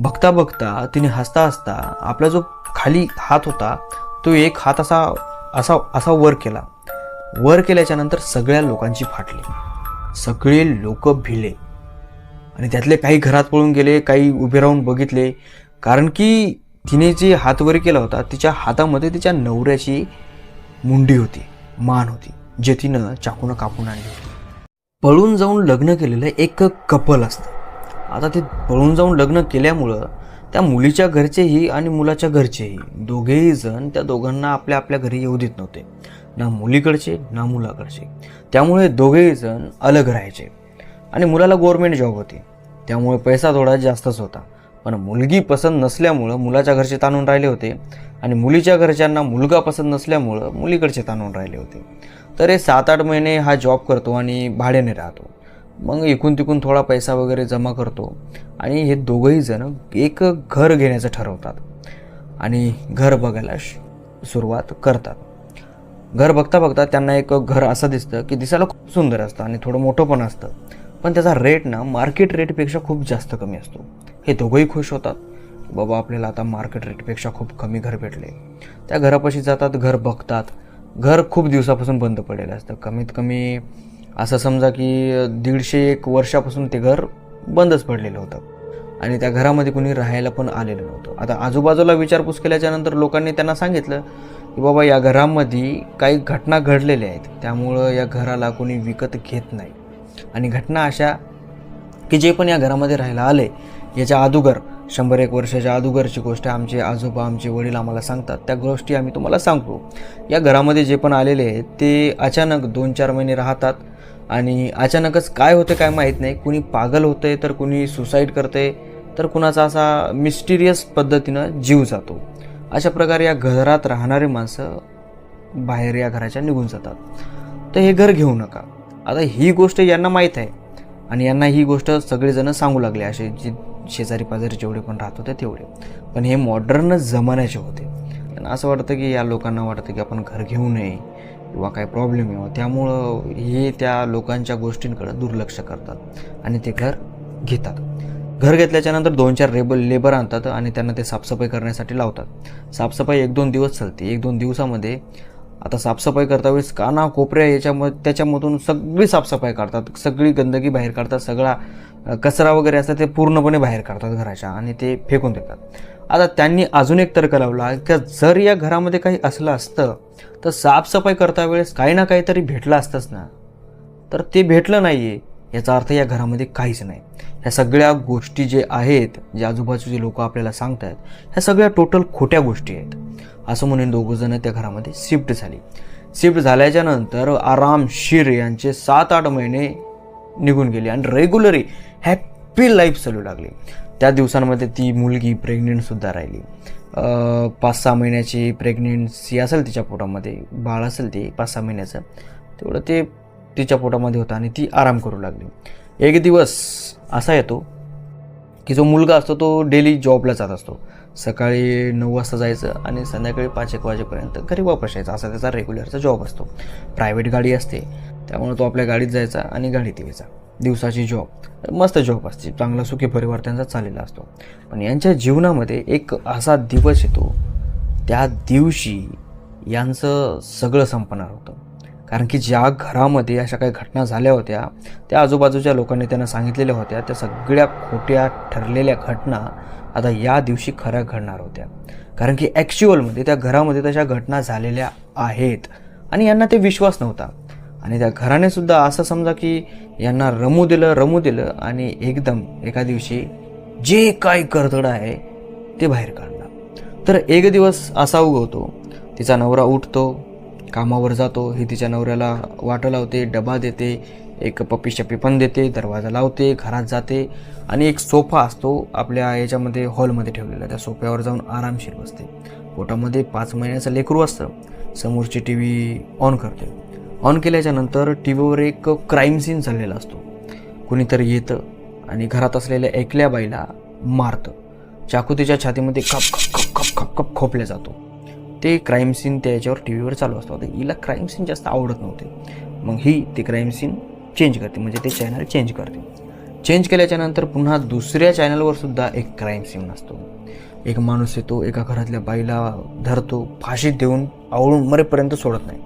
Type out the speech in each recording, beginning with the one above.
बघता बघता तिने हसता हसता आपला जो खाली हात होता तो एक हात असा असा असा वर केला. वर केल्याच्यानंतर सगळ्या लोकांची फाटली. सगळे लोक भिले. आणि त्यातले काही घरात पळून गेले काही उभे राहून बघितले. कारण की तिने जे हात वर केला होता तिच्या हातामध्ये तिच्या नवऱ्याची मुंडी होती मान होती जे तिनं चाकूनं कापून आणली होती. पळून जाऊन लग्न केलेलं एक कपल असतं. आता ते पळून जाऊन लग्न केल्यामुळं त्या मुलीच्या घरचेही आणि मुलाच्या घरचेही दोघेही जण त्या दोघांना आपल्या आपल्या घरी येऊ देत नव्हते. ना मुलीकडचे ना मुलाकडचे. त्यामुळे दोघेही जण अलग राहायचे. आणि मुलाला गव्हर्मेंट जॉब होती. त्यामुळे पैसा थोडा जास्तच होता. पण मुलगी पसंत नसल्यामुळं मुलाच्या घरचे ताणून राहिले होते. आणि मुलीच्या घरच्यांना मुलगा पसंत नसल्यामुळं मुलीकडचे ताणून राहिले होते. तर हे सात आठ महिने हा जॉब करतो आणि भाड्याने राहतो. मग इकून तिकून थोडा पैसा वगैरे जमा करतो. आणि हे दोघंही जण एक घर घेण्याचं ठरवतात. आणि घर बघायला श- सुरुवात करतात. घर बघता बघता त्यांना एक घर असं दिसतं की दिसायला खूप सुंदर असतं आणि थोडं मोठं पण असतं. पण त्याचा रेट ना मार्केट रेटपेक्षा खूप जास्त कमी असतो. हे दोघंही खुश होतात. बाबा आपल्याला आता मार्केट रेटपेक्षा खूप कमी घर भेटले. त्या घरापाशी जातात घर बघतात. घर खूप दिवसापासून बंद पडलेलं असतं. कमीत कमी असं समजा की दीडशे एक वर्षापासून ते घर बंदच पडलेलं होतं. आणि त्या घरामध्ये कुणी राहायला पण आलेलं नव्हतं. आता आजूबाजूला विचारपूस केल्याच्यानंतर लोकांनी त्यांना सांगितलं की बाबा या घरामध्ये काही घटना घडलेल्या आहेत. त्यामुळं या घराला कोणी विकत घेत नाही. आणि घटना अशा की जे पण या घरामध्ये राहायला आले याच्या अदुगर शंभर एक वर्षाच्या अदुगरची गोष्ट आमचे आजोबा आमचे वडील आम्हाला सांगतात. त्या गोष्टी आम्ही तुम्हाला सांगतो. या घरामध्ये जे पण आलेले आहेत ते अचानक दोन चार महिने राहतात. आणि अचानकच काय होतं काय माहीत नाही. कुणी पागल होतंय तर कुणी सुसाईड करते तर कुणाचा असा मिस्टिरियस पद्धतीनं जीव जातो. अशा प्रकारे या घरात राहणारी माणसं बाहेर या घराच्या निघून जातात. तर हे घर घेऊ नका. आता ही गोष्ट यांना माहीत आहे. आणि यांना ही गोष्ट सगळेजण सांगू लागले असे जे शेजारी पाजारी जेवढे पण राहत होते तेवढे. पण हे मॉडर्न जमान्याचे होते. असं वाटतं की या लोकांना वाटतं की आपण घर घेऊ नये. किंवा काही प्रॉब्लेम येऊ त्यामुळं हे त्या लोकांच्या गोष्टींकडे दुर्लक्ष करतात आणि ते घर घेतात. घर घेतल्याच्या नंतर दोन चार रेबल लेबर आणतात आणि त्यांना ते साफसफाई करण्यासाठी लावतात. साफसफाई एक दोन दिवस चालते. एक दोन दिवसामध्ये आता साफसफाई करता वेळेस काना कोपऱ्या याच्यामध्ये त्याच्यामधून सगळी साफसफाई करतात सगळी गंदगी बाहेर काढतात. सगळा कचरा वगैरे असतात ते पूर्णपणे बाहेर काढतात घराच्या आणि ते फेकून देतात. आता त्यांनी अजून एक तर्क लावला की जर या घरामध्ये काही असलं असतं तर साफसफाई करता वेळेस काही ना काहीतरी भेटलं असतंच ना. तर ते भेटलं नाही आहे याचा अर्थ या घरामध्ये काहीच नाही. ह्या सगळ्या गोष्टी जे आहेत जे आजूबाजूचे लोक आपल्याला सांगत आहेत ह्या सगळ्या टोटल खोट्या गोष्टी आहेत. असं म्हणून दोघंजणं त्या घरामध्ये शिफ्ट झाली. शिफ्ट झाल्याच्यानंतर आरामशीर यांचे सात आठ महिने निघून गेले. आणि रेग्युलरी हॅप्पी लाईफ चालू लागली. त्या दिवसांमध्ये ती मुलगी प्रेग्नेंटसुद्धा राहिली. पाच सहा महिन्याची प्रेग्नेन्सी असेल तिच्या पोटामध्ये बाळ असेल ते पाच सहा महिन्याचं तेवढं ते तिच्या पोटामध्ये होतं आणि ती आराम करू लागली. एक दिवस असा येतो की जो मुलगा असतो तो डेली जॉबला जात असतो. सकाळी नऊ वाजता जायचं आणि संध्याकाळी पाच एक वाजेपर्यंत घरी वापस यायचा. असा त्याचा रेग्युलरचा जॉब असतो. प्रायव्हेट गाडी असते त्यामुळे तो आपल्या गाडीत जायचा आणि गाडीत यायचा. दिवसाची जॉब मस्त जॉब असते. चांगला सुखी परिवार त्यांचा चाललेला असतो. पण यांच्या जीवनामध्ये एक असा दिवस येतो त्या दिवशी यांचं सगळं संपणार होतं. कारण की ज्या घरामध्ये अशा काही घटना झाल्या होत्या त्या आजूबाजूच्या लोकांनी त्यांना सांगितलेल्या होत्या त्या सगळ्या खोट्या ठरलेल्या घटना आता या दिवशी खऱ्या घडणार होत्या. कारण की ॲक्च्युअलमध्ये त्या घरामध्ये तशा घटना झालेल्या आहेत. आणि यांना ते विश्वास नव्हता. आणि त्या घरानेसुद्धा असं समजा की यांना रमू दिलं रमू दिलं आणि एकदम एका दिवशी जे काय करतड आहे ते बाहेर काढलं. तर एक दिवस असा उगवतो तिचा नवरा उठतो कामावर जातो ही तिच्या नवऱ्याला वाटं लावते डबा देते एक पप्पी शप्पी पण देते दरवाजा लावते घरात जाते आणि एक सोफा असतो आपल्या याच्यामध्ये हॉलमध्ये ठेवलेला त्या सोफ्यावर जाऊन आरामशीर बसते. पोटामध्ये पाच महिन्याचं लेकरू असतं समोरची टी व्ही ऑन करते. ऑन केल्याच्यानंतर टी व्हीवर एक क्राईम सीन चाललेला असतो. कुणीतरी येतं आणि घरात असलेल्या एकल्या बाईला मारतं. चाकू तिच्या छातीमध्ये खप खप खप खप खप खप खोपल्या जातो. ते क्राईम सीन त्याच्यावर याच्यावर टी व्हीवर चालू असतो. आता हिला क्राईम सीन जास्त आवडत नव्हते. मग ही ते क्राईम सीन चेंज करते. म्हणजे ते चॅनल चेंज करते. चेंज केल्याच्यानंतर पुन्हा दुसऱ्या चॅनलवर सुद्धा एक क्राईम सीन असतो. एक माणूस येतो एका घरातल्या बाईला धरतो फाशीत देऊन आवळून मरेपर्यंत सोडत नाही.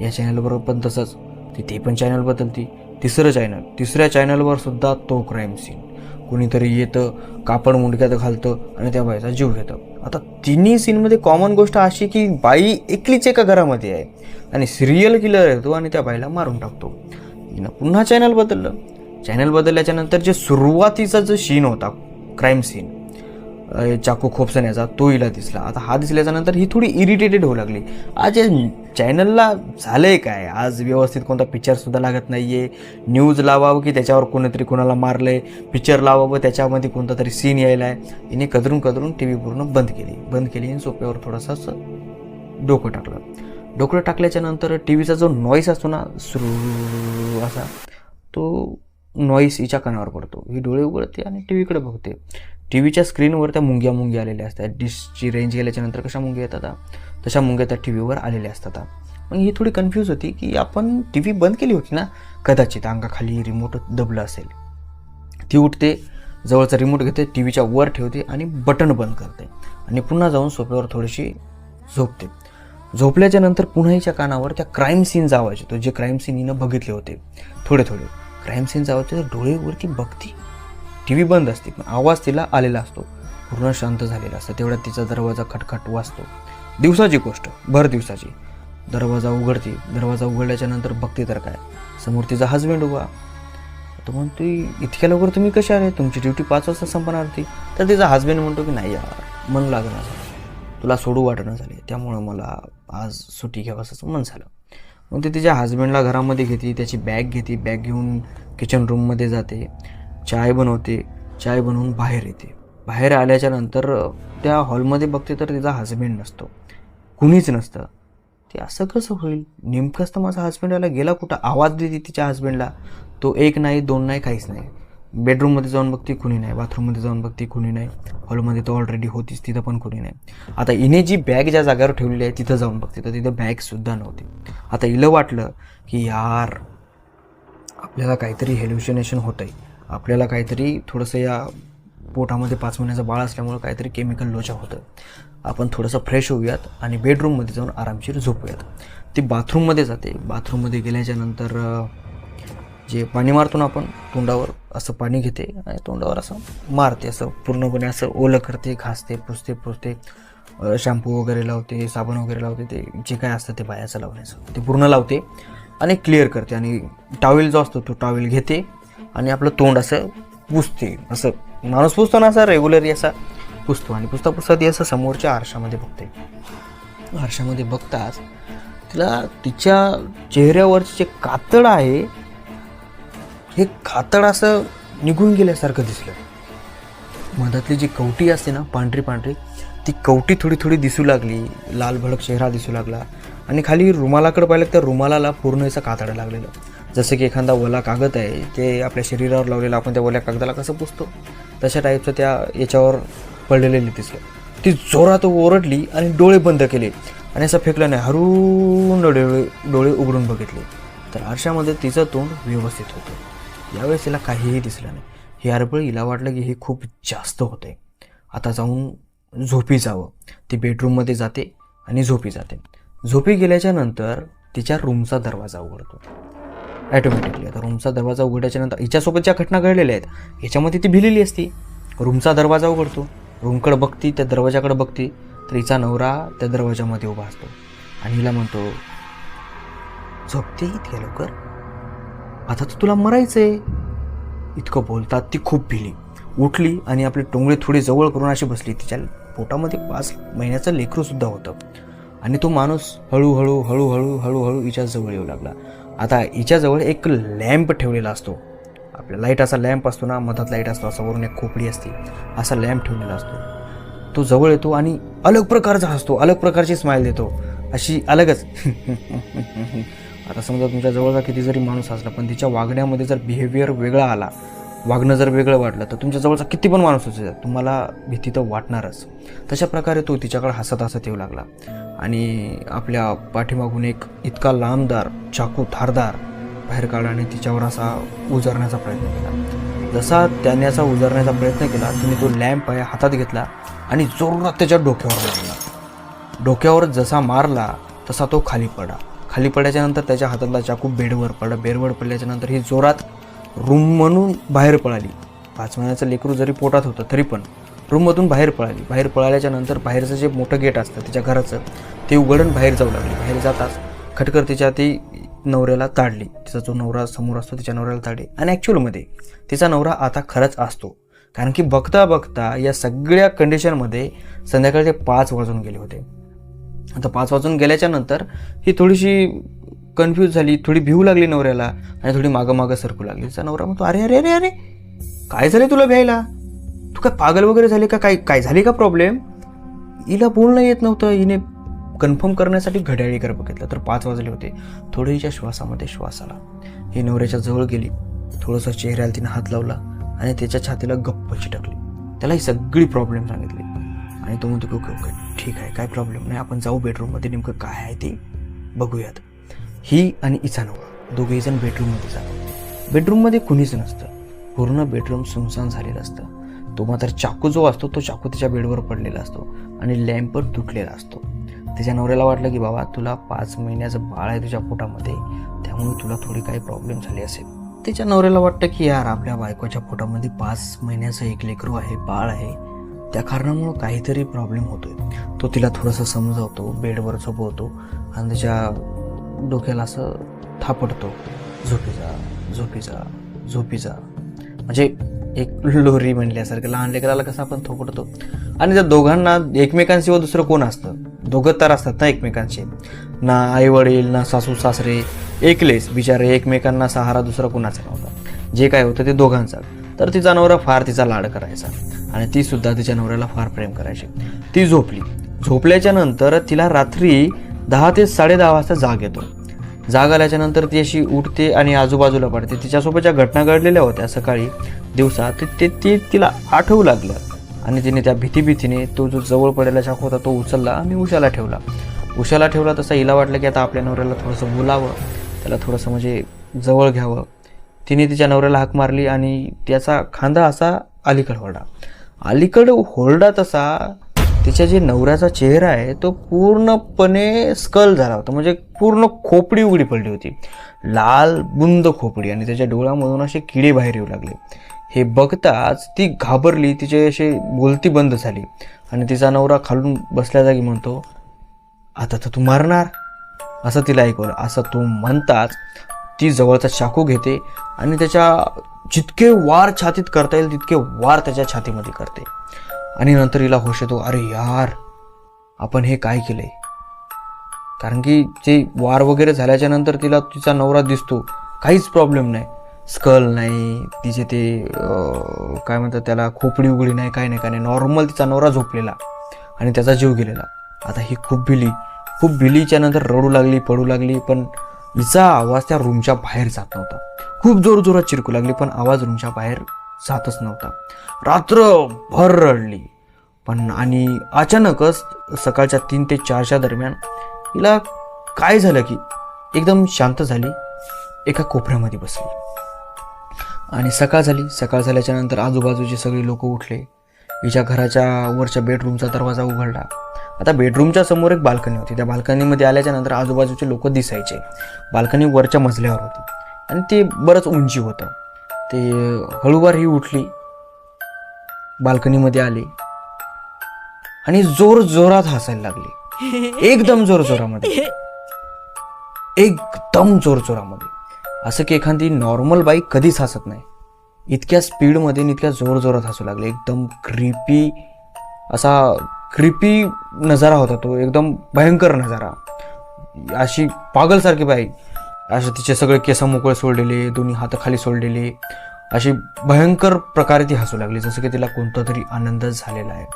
या चॅनलवर पण तसंच. तिथे पण चॅनल बदलती. तिसरं चॅनल तिसऱ्या चॅनलवर सुद्धा तो क्राईम सीन कोणीतरी येतं कापड मुंडक्यात घालतं आणि त्या बाईचा जीव घेतं. आता तिन्ही सीनमध्ये कॉमन गोष्ट अशी की बाई एकलीच एका घरामध्ये आहे. आणि सिरियल किलर येतो आणि त्या बाईला मारून टाकतो. तिनं पुन्हा चॅनल बदललं. चॅनल बदलल्याच्या नंतर जे सुरुवातीचा जो सीन होता क्राईम सीन चाकू खोपसण्याचा तो हिला दिसला. आता हा दिसल्याच्या नंतर ही थोडी इरिटेटेड होऊ लागली. आज या चॅनलला आहे काय? आज व्यवस्थित कोणता पिक्चरसुद्धा लागत नाही आहे न्यूज लावावं की त्याच्यावर कोणीतरी कोणाला मारलंय? पिक्चर लावावं त्याच्यामध्ये कोणता तरी सीन यायला आहे हिने कदरून कदरून टी व्ही पूर्ण बंद केली. बंद केली आणि सोप्यावर थोडंसं डोकं टाकलं. डोकं टाकल्याच्या नंतर टी व्हीचा जो नॉईस असतो ना सुरू असा तो नॉईस हिच्या कानावर पडतो. ही डोळे उघडते आणि टी व्हीकडे बघते. टी व्हीच्या स्क्रीनवर त्या मुंग्या मुंग्या आलेल्या असतात. डिशची रेंज गेल्याच्यानंतर कशा मुंग्या येतात तशा मुंग्या त्या टी व्हीवर आलेल्या असतात मग ही थोडी कन्फ्यूज होती की आपण टी व्ही बंद केली होती ना? कदाचित अंगाखाली रिमोट दबलं असेल. ती उठते जवळचा रिमोट घेते टी व्हीच्या वर ठेवते आणि बटन बंद करते. आणि पुन्हा जाऊन सोफ्यावर थोडीशी झोपते. झोपल्याच्या नंतर पुन्हा हिच्या कानावर त्या क्राईम सीन आवाज येतो जे क्राईम सीन हिनं बघितले होते. थोडे थोडे. क्राईम सीन आवाज तर डोळे बघती. टी व्ही बंद असते पण आवाज तिला आलेला असतो. पूर्ण शांत झालेला असतं. तेवढ्यात तिचा दरवाजा खटखट वाजतो. दिवसाची गोष्ट भर दिवसाची. दरवाजा उघडते. दरवाजा उघडल्याच्या नंतर बघते तर काय? समोर तिचा हजबंड उभा. तो म्हणतो इतक्या लवकर तुम्ही कसे आले? तुमची ड्युटी पाच वाजता संपणार होती. तर तिचा हजबंड म्हणतो की नाही यार मन लागणं झालं. तुला सोडू वाटणं झाले. त्यामुळं मला आज सुट्टी घ्यावं असं मन झालं. मग ते तिच्या हजबंडला घरामध्ये घेते. त्याची बॅग घेते. बॅग घेऊन किचन रूममध्ये जाते. चाय बनवते चाय बनवून बाहेर येते. बाहेर आल्याच्यानंतर त्या हॉलमध्ये बघते तर तिचा हजबंड नसतो. कुणीच नसतं. ते असं कसं होईल? नेमकंच तर माझा हजबंड याला गेला कुठं? आवाज देते तिच्या हजबंडला तो एक नाही दोन नाही काहीच नाही. बेडरूममध्ये जाऊन बघते कुणी नाही. बाथरूममध्ये जाऊन बघते कुणी नाही. हॉलमध्ये तो ऑलरेडी होतीच तिथं पण कुणी नाही. आता हिने जी बॅग ज्या जागेवर ठेवलेली आहे तिथं जाऊन बघते. तर तिथं बॅगसुद्धा नव्हती. आता हिला वाटलं की यार आपल्याला काहीतरी हेल्युशनेशन होतं आहे आपल्याला काहीतरी थोडंसं या पोटामध्ये पाच महिन्याचं बाळ असल्यामुळं काहीतरी केमिकल लोचा होतं. आपण थोडंसं फ्रेश होऊयात आणि बेडरूममध्ये जाऊन आरामशीर झोपूयात. ती बाथरूममध्ये जाते. बाथरूममध्ये गेल्याच्यानंतर जे पाणी मारतो ना आपण तोंडावर असं पाणी घेते आणि तोंडावर असं मारते असं पूर्णपणे असं ओलं करते घासते पुसते पुसते शॅम्पू वगैरे लावते साबण वगैरे लावते ते जे काय असतं ते बायाचं लावण्याचं. ते पूर्ण लावते आणि क्लिअर करते आणि टॉवेल जो असतो तो टॉवेल घेते. आणि आपलं तोंड असं पुसते. असं माणूस पुसतो ना असा रेग्युलरली असा पुसतो. आणि पुसता पुसता ती असं समोरच्या आरशामध्ये बघते. आरशामध्ये बघताच तिला तिच्या चेहऱ्यावरचे जे कातड आहे हे कातड असं निघून गेल्यासारखं दिसलं. मधातली जी कवटी असते ना पांढरी पांढरी ती कवटी थोडी थोडी दिसू लागली. लाल भडक चेहरा दिसू लागला. आणि खाली रुमालाकडे पाहिलं तर रुमालाला पूर्ण असं कातडं लागलेलं. जसं की एखादा ओला कागद आहे ते आपल्या शरीरावर लावलेलं आपण त्या ओल्या कागदाला कसं पुसतो? तशा टाईपचं त्या याच्यावर पडलेलेली दिसलं. ती जोरात ओरडली आणि डोळे बंद केले. आणि असं फेकलं नाही हरून डोळे डोळे उघडून बघितले. तर आरशामध्ये तिचं तोंड व्यवस्थित होतं. यावेळेस तिला काहीही दिसलं नाही. हे अरबळ हिला वाटलं की हे खूप जास्त होतंय. आता जाऊन झोपी जावं. ती बेडरूममध्ये जाते आणि झोपी जाते. झोपी गेल्याच्यानंतर तिच्या रूमचा दरवाजा उघडतो. ॲटोमॅटिकली आता रूमचा दरवाजा उघडल्याच्यानंतर हिच्यासोबत ज्या घटना घडलेल्या आहेत ह्याच्यामध्ये ती भिलेली असती. रूमचा दरवाजा उघडतो. रूमकडे बघती त्या दरवाजाकडे बघती तर हिचा नवरा त्या दरवाजामध्ये उभा असतो. आणि हिला म्हणतो झोपते इतक्या लवकर? आता तर तुला मरायचं आहे इतकं बोलतात ती खूप भिली. उठली आणि आपले टोंगळे थोडे जवळ करून अशी बसली. तिच्या पोटामध्ये पाच महिन्याचं लेकरूसुद्धा होतं. आणि तो माणूस हळूहळू हळूहळू हळूहळू हिच्या जवळ येऊ लागला. आता हिच्याजवळ एक लॅम्प ठेवलेला असतो. आपल्या लाइट असा लॅम्प असतो ना मधात लाइट असतो असा वरून एक खोपडी असते असा लॅम्प ठेवलेला असतो. तो जवळ येतो आणि अलग प्रकारचा हसतो अलग प्रकारची स्माईल देतो. अशी अलगच. आता समजा तुमच्या जवळचा किती जरी माणूस असला पण तिच्या वागण्यामध्ये जर बिहेवियर वेगळा आला वागणं जर वेगळं वाटलं तर तुमच्या जवळचा किती पण माणूस असेल तुम्हाला भीती तर वाटणारच. तशा प्रकारे तो तिच्याकडे हसत हसत येऊ लागला. आणि आपल्या पाठीमागून एक इतका लांबदार चाकू धारदार बाहेर काढला आणि तिच्यावर असा उजारण्याचा प्रयत्न केला. जसा त्याने असा उजारण्याचा प्रयत्न केला तिने तो लॅम्प आहे हातात घेतला आणि जोरात त्याच्या डोक्यावर मारला. डोक्यावर जसा मारला तसा तो खाली पडा. खाली पडल्याच्यानंतर त्याच्या हातातला चाकू बेडवर पडला. बेडवर पडल्याच्यानंतर ही जोरात रूम म्हणून बाहेर पळाली. पाच महिन्याचं लेकरू जरी पोटात होतं तरी पण रूममधून बाहेर पळाली. बाहेर पळाल्याच्या नंतर बाहेरचं जे मोठं गेट असतं तिच्या घराचं ते उघडून बाहेर जाऊ लागली. बाहेर जाताच खटकर तिच्या ती नवऱ्याला ताडली. तिचा जो नवरा समोर असतो तिच्या नवऱ्याला ताडली आणि ॲक्च्युअलमध्ये तिचा नवरा आता खरंच असतो. कारण की बघता बघता या सगळ्या कंडिशनमध्ये संध्याकाळचे पाच वाजून गेले होते. आता पाच वाजून गेल्याच्यानंतर ही थोडीशी कन्फ्यूज झाली थोडी भिऊ लागली नवऱ्याला आणि थोडी मागं मागं सरकू लागली. तिचा नवरा म्हणतो अरे अरे अरे अरे काय झालं तुला भ्यायला? तू काय पागल वगैरे झाले का? काय काय झाली का प्रॉब्लेम हिला बोलणं येत नव्हतं. हिने कन्फर्म करण्यासाठी घड्याळीकर बघितलं तर पाच वाजले होते. थोडं हिच्या श्वासामध्ये श्वास आला. ही नवऱ्याच्या जवळ गेली. थोडंसं चेहऱ्याला तिने हात लावला आणि त्याच्या छातीला गप्प चिटकली. त्याला ही सगळी प्रॉब्लेम सांगितली. आणि तो म्हणतो की ओके ओके ठीक आहे काय प्रॉब्लेम नाही. आपण जाऊ बेडरूममध्ये नेमकं काय आहे ते बघूयात. ही आणि इचा दोघेही जण बेडरूममध्ये जातात. बेडरूममध्ये कुणीच नसतं. पूर्ण बेडरूम सुनसान झालेलं असतं. तो मात्र चाकू जो असतो तो चाकू तिच्या बेडवर पडलेला असतो आणि लॅम्प पण तुटलेला असतो. त्याच्या नवऱ्याला वाटलं की बाबा तुला पाच महिन्याचं बाळ आहे तुझ्या पोटामध्ये त्यामुळे तुला थोडी काही प्रॉब्लेम झाली असेल. त्याच्या नवऱ्याला वाटतं की यार आपल्या बायकोच्या पोटामध्ये पाच महिन्याचं एक लेकरू आहे बाळ आहे. त्या कारणामुळं काहीतरी प्रॉब्लेम होतोय. तो तिला थोडंसं समजावतो बेडवर झोपवतो आणि त्याच्या डोक्याला असं थापडतो. झोपी जा झोपी जा झोपी जा. म्हणजे एक लोरी म्हणल्यासारखं लहान लेकराला कसं आपण थोपडतो. आणि त्या दोघांना एकमेकांशिवाय दुसरं कोण असतं? दोघं तर असतात ना एकमेकांचे ना आई वडील ना सासू सासरे एकलेच. बिचारे एकमेकांना सहारा दुसरा कोणाचा नव्हता. जे काय होतं ते दोघांचा. तर तिचा नवरा फार तिचा लाड करायचा. आणि ती सुद्धा तिच्या नवऱ्याला फार प्रेम करायची. ती झोपली. झोपल्याच्या नंतर तिला रात्री दहा ते साडेदहा वाजता जाग येतो. जाग आल्याच्यानंतर ती अशी उठते आणि आजूबाजूला पडते. तिच्यासोबत ज्या घटना घडलेल्या होत्या. सकाळी दिवसा ते ते ते तिला आठवू लागलं. आणि तिने त्या भीती भीतीने तो जो जवळ पडलेला चाकू होता तो उचलला आणि उशाला ठेवला. उशाला ठेवला तसा हिला वाटलं की आता आपल्या नवऱ्याला थोडंसं बोलावं. त्याला थोडंसं म्हणजे जवळ घ्यावं. तिने तिच्या नवऱ्याला हाक मारली आणि त्याचा खांदा असा अलीकडे होरडा अलीकडे होरडा तसा तिच्या जे नवऱ्याचा चेहरा आहे तो पूर्णपणे स्कल झाला होता. म्हणजे पूर्ण खोपडी उघडी पडली होती. लाल बुंद खोपडी आणि त्याच्या डोळ्यामधून असे किडे बाहेर येऊ लागले. हे बघताच ती घाबरली तिचे असे बोलती बंद झाली. आणि तिचा नवरा खालून बसल्या जागी म्हणतो आता तर तू मारणार. असं तिला ऐकवलं. असं तू म्हणताच ती जवळचा चाकू घेते आणि त्याच्या जितके वार छातीत करता येईल तितके वार त्याच्या छातीमध्ये करते. आणि नंतर हिला होश येतो अरे यार आपण हे काय केलंय? कारण की ते वार वगैरे झाल्याच्यानंतर तिला तिचा नवरा दिसतो काहीच प्रॉब्लेम नाही. स्कल नाही तिचे ते काय म्हणतात त्याला खोपडी उघडी नाही काय नाही काय नाही. नॉर्मल तिचा नवरा झोपलेला आणि त्याचा जीव गेलेला. आता ही खूप भिली. खूप भिलीच्या नंतर रडू लागली पडू लागली पण हिचा आवाज त्या रूमच्या बाहेर जात नव्हता. खूप जोर जोरात चिरकू लागली पण आवाज रूमच्या बाहेर जातच नव्हता. रात्रभर रडली पण आणि अचानकच सकाळच्या तीन ते चारच्या दरम्यान हिला काय झालं की एकदम शांत झाली एका कोपऱ्यामध्ये बसली. आणि सकाळ झाली सकाळ झाल्याच्यानंतर आजूबाजूचे सगळे लोक उठले. हिच्या घराच्या वरच्या बेडरूमचा दरवाजा उघडला. आता बेडरूमच्या समोर एक बाल्कनी होती. त्या बाल्कनीमध्ये आल्याच्यानंतर आजूबाजूचे लोक दिसायचे. बाल्कनी वरच्या मजल्यावर होती. आणि ते बरंच उंची होतं. ते हळूवार ही उठली. बाल्कनीमध्ये आली. आणि जोर जोरात हसायला लागली. एकदम जोर जोरामध्ये. एकदम जोर जोरामध्ये. असं की एखादी नॉर्मल बाईक कधीच हसत नाही. इतक्या स्पीडमध्ये आणि इतक्या जोर जोरात हसू लागले. एकदम क्रिपी असा क्रिपी नजारा होता तो. एकदम भयंकर नजारा. अशी पागलसारखी बाईक असे तिचे सगळे केस मोकळे सोडलेले दोन्ही हात खाली सोडलेले अशी भयंकर प्रकारे ती हसू लागली जसं की तिला कोणता तरी आनंद झालेला आहे.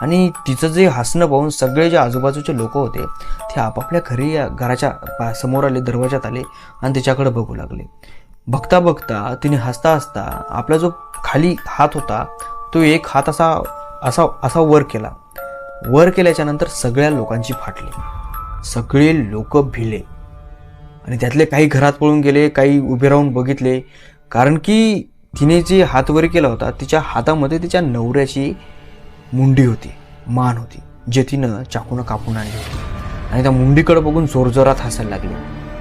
आणि तिचं जे हसणं पाहून सगळे जे आजूबाजूचे लोक होते ते आपापल्या घरी या घराच्या पा- समोर आले दरवाजात आले आणि तिच्याकडे बघू लागले. बघता बघता तिने हसता हसता आपला जो खाली हात होता तो एक हात असा असा असा वर केला. वर केल्याच्यानंतर सगळ्या लोकांची फाटली. सगळे लोक भिले. आणि त्यातले काही घरात पळून गेले काही उभे राहून बघितले. कारण की तिने जे हातवरी केला होता तिच्या हातामध्ये तिच्या नवऱ्याची मुंडी होती मान होती जे तिनं चाकूनं कापून आणली होती. आणि त्या मुंडीकडे बघून जोरजोरात हसायला लागली.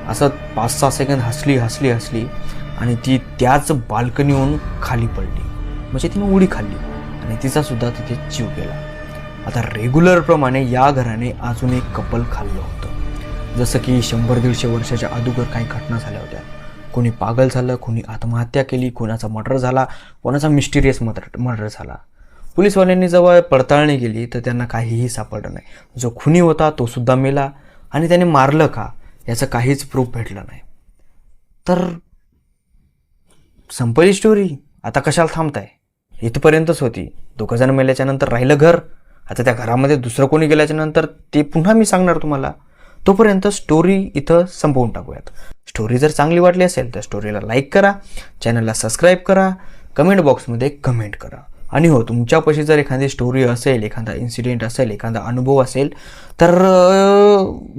असं पाच सहा सेकंद हसली हसली हसली आणि ती त्याच बाल्कनीहून खाली पडली. म्हणजे तिने उडी खाल्ली आणि तिचासुद्धा तिथे जीव गेला. आता रेग्युलरप्रमाणे या घराने अजून एक कपल खाल्लं होतं. जसं की शंभर दीडशे वर्षाच्या अगोदर काही घटना झाल्या होत्या. कोणी पागल झालं कोणी आत्महत्या केली कोणाचा मर्डर झाला कोणाचा मिस्टिरियस मर्डर मर्डर झाला. पोलिसवाल्यांनी जेव्हा पडताळणी केली तर त्यांना काहीही सापडलं नाही. जो खुनी होता तो सुद्धा मेला. आणि त्याने मारलं का याचं काहीच प्रूफ भेटलं नाही. तर संपली स्टोरी आता कशाला थांबताय? इथपर्यंतच होती. दोघं जण राहिलं घर. आता त्या घरामध्ये दुसरं कोणी गेल्याच्यानंतर ते पुन्हा मी सांगणार तुम्हाला. तोपर्यंत स्टोरी इथं संपवून टाकूयात. स्टोरी जर चांगली वाटली असेल तर स्टोरीला लाईक करा चॅनलला सबस्क्राईब करा कमेंट बॉक्समध्ये कमेंट करा. आणि हो तुमच्यापाशी जर एखादी स्टोरी असेल एखादा इन्सिडेंट असेल एखादा अनुभव असेल तर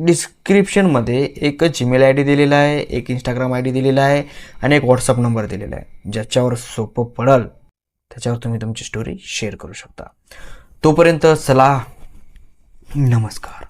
डिस्क्रिप्शनमध्ये एक जीमेल आय डी दिलेला आहे एक इंस्टाग्राम आय डी दिलेला आहे आणि एक व्हॉट्सअप नंबर दिलेला आहे ज्याच्यावर सोपं पडल त्याच्यावर तुम्ही तुमची स्टोरी शेअर करू शकता. तोपर्यंत सलाह नमस्कार.